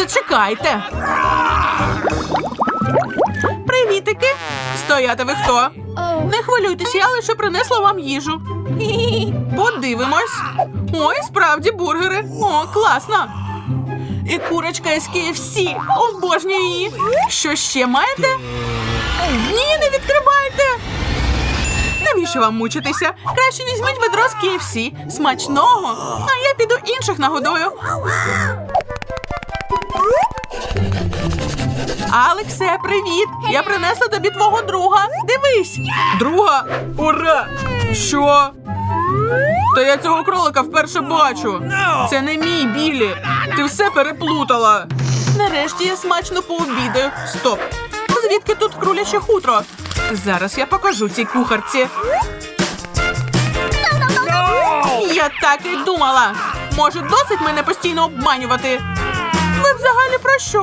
Зачекайте. Привітики. Стояти ви хто? Не хвилюйтеся, я лише принесла вам їжу. Подивимось. Ой, справді бургери. О, класно. І курочка із KFC. Обожнюю її. Що ще маєте? Ні, не відкривайте. Навіщо вам мучитися? Краще візьміть ведро з KFC. Смачного. А я піду інших нагодую. Алексе, привіт! Я принесла тобі твого друга. Дивись. Друга? Ура! Що? Та я цього кролика вперше бачу. Це не мій білі. Ти все переплутала. Нарешті я смачно пообідаю. Стоп. Звідки тут кроляче хутро? Зараз я покажу цій кухарці. Я так і думала. Може, досить мене постійно обманювати. Ви взагалі про що?